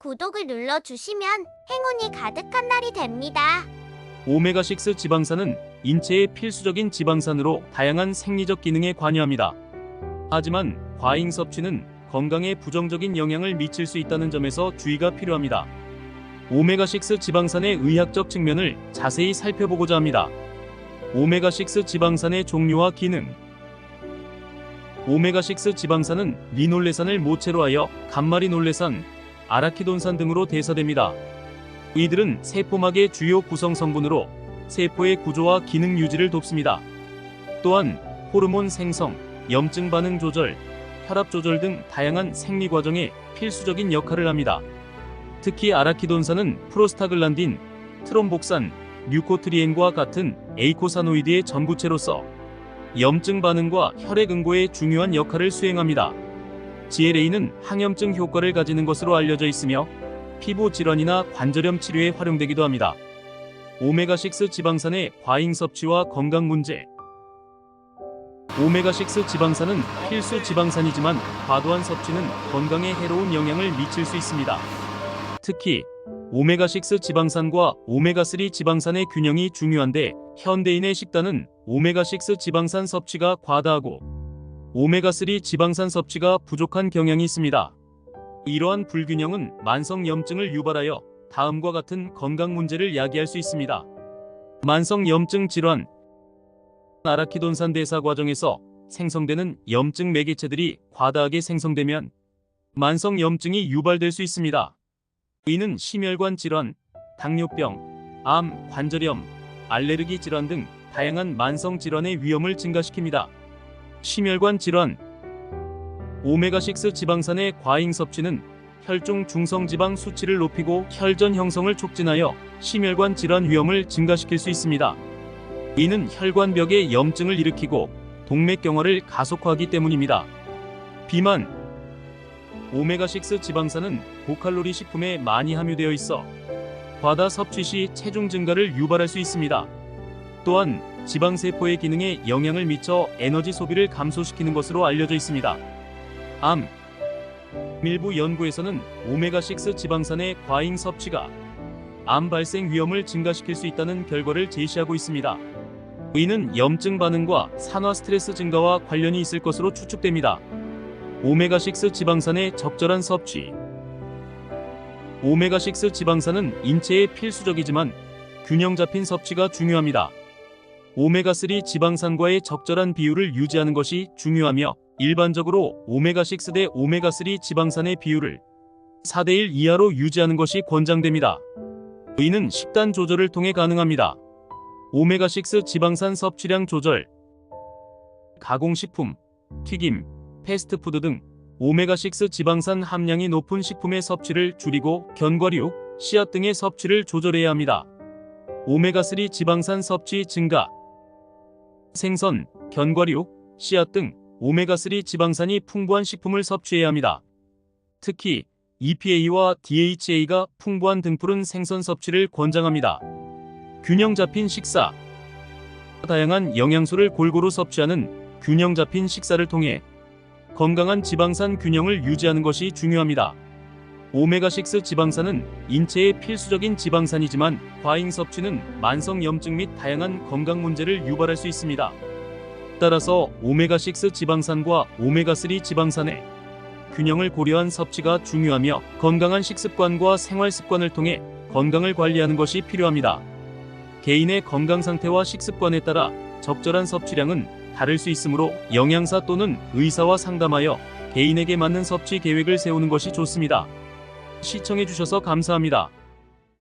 구독을 눌러주시면 행운이 가득한 날이 됩니다. 오메가6 지방산은 인체의 필수적인 지방산으로 다양한 생리적 기능에 관여합니다. 하지만 과잉 섭취는 건강에 부정적인 영향을 미칠 수 있다는 점에서 주의가 필요합니다. 오메가6 지방산의 의학적 측면을 자세히 살펴보고자 합니다. 오메가6 지방산의 종류와 기능 오메가6 지방산은 리놀레산을 모체로 하여 감마리놀레산, 아라키돈산 등으로 대사됩니다. 이들은 세포막의 주요 구성 성분으로 세포의 구조와 기능 유지를 돕습니다. 또한 호르몬 생성, 염증 반응 조절, 혈압 조절 등 다양한 생리 과정에 필수적인 역할을 합니다. 특히 아라키돈산은 프로스타글란딘, 트롬복산, 뮤코트리엔과 같은 에이코사노이드의 전구체로서 염증 반응과 혈액 응고에 중요한 역할을 수행합니다. GLA는 항염증 효과를 가지는 것으로 알려져 있으며 피부 질환이나 관절염 치료에 활용되기도 합니다. 오메가6 지방산의 과잉 섭취와 건강 문제 오메가6 지방산은 필수 지방산이지만 과도한 섭취는 건강에 해로운 영향을 미칠 수 있습니다. 특히 오메가6 지방산과 오메가3 지방산의 균형이 중요한데 현대인의 식단은 오메가6 지방산 섭취가 과다하고 오메가3 지방산 섭취가 부족한 경향이 있습니다. 이러한 불균형은 만성 염증을 유발하여 다음과 같은 건강 문제를 야기할 수 있습니다. 만성 염증 질환 아라키돈산 대사 과정에서 생성되는 염증 매개체들이 과다하게 생성되면 만성 염증이 유발될 수 있습니다. 이는 심혈관 질환, 당뇨병, 암, 관절염, 알레르기 질환 등 다양한 만성 질환의 위험을 증가시킵니다. 심혈관 질환 오메가6 지방산의 과잉 섭취는 혈중 중성 지방 수치를 높이고 혈전 형성을 촉진하여 심혈관 질환 위험을 증가시킬 수 있습니다. 이는 혈관벽에 염증을 일으키고 동맥경화를 가속화하기 때문입니다. 비만 오메가6 지방산은 고칼로리 식품에 많이 함유되어 있어 과다 섭취 시 체중 증가를 유발할 수 있습니다. 또한 지방세포의 기능에 영향을 미쳐 에너지 소비를 감소시키는 것으로 알려져 있습니다. 암 일부 연구에서는 오메가6 지방산의 과잉 섭취가 암 발생 위험을 증가시킬 수 있다는 결과를 제시하고 있습니다. 이는 염증 반응과 산화 스트레스 증가와 관련이 있을 것으로 추측됩니다. 오메가6 지방산의 적절한 섭취 오메가6 지방산은 인체에 필수적이지만 균형 잡힌 섭취가 중요합니다. 오메가3 지방산과의 적절한 비율을 유지하는 것이 중요하며 일반적으로 오메가6 대 오메가3 지방산의 비율을 4대1 이하로 유지하는 것이 권장됩니다. 이는 식단 조절을 통해 가능합니다. 오메가6 지방산 섭취량 조절, 가공식품, 튀김, 패스트푸드 등 오메가6 지방산 함량이 높은 식품의 섭취를 줄이고 견과류, 씨앗 등의 섭취를 조절해야 합니다. 오메가3 지방산 섭취 증가, 생선, 견과류, 씨앗 등 오메가3 지방산이 풍부한 식품을 섭취해야 합니다. 특히 EPA와 DHA가 풍부한 등푸른 생선 섭취를 권장합니다. 균형 잡힌 식사 다양한 영양소를 골고루 섭취하는 균형 잡힌 식사를 통해 건강한 지방산 균형을 유지하는 것이 중요합니다. 오메가6 지방산은 인체의 필수적인 지방산이지만 과잉 섭취는 만성 염증 및 다양한 건강 문제를 유발할 수 있습니다. 따라서 오메가6 지방산과 오메가3 지방산의 균형을 고려한 섭취가 중요하며 건강한 식습관과 생활 습관을 통해 건강을 관리하는 것이 필요합니다. 개인의 건강 상태와 식습관에 따라 적절한 섭취량은 다를 수 있으므로 영양사 또는 의사와 상담하여 개인에게 맞는 섭취 계획을 세우는 것이 좋습니다. 시청해주셔서 감사합니다.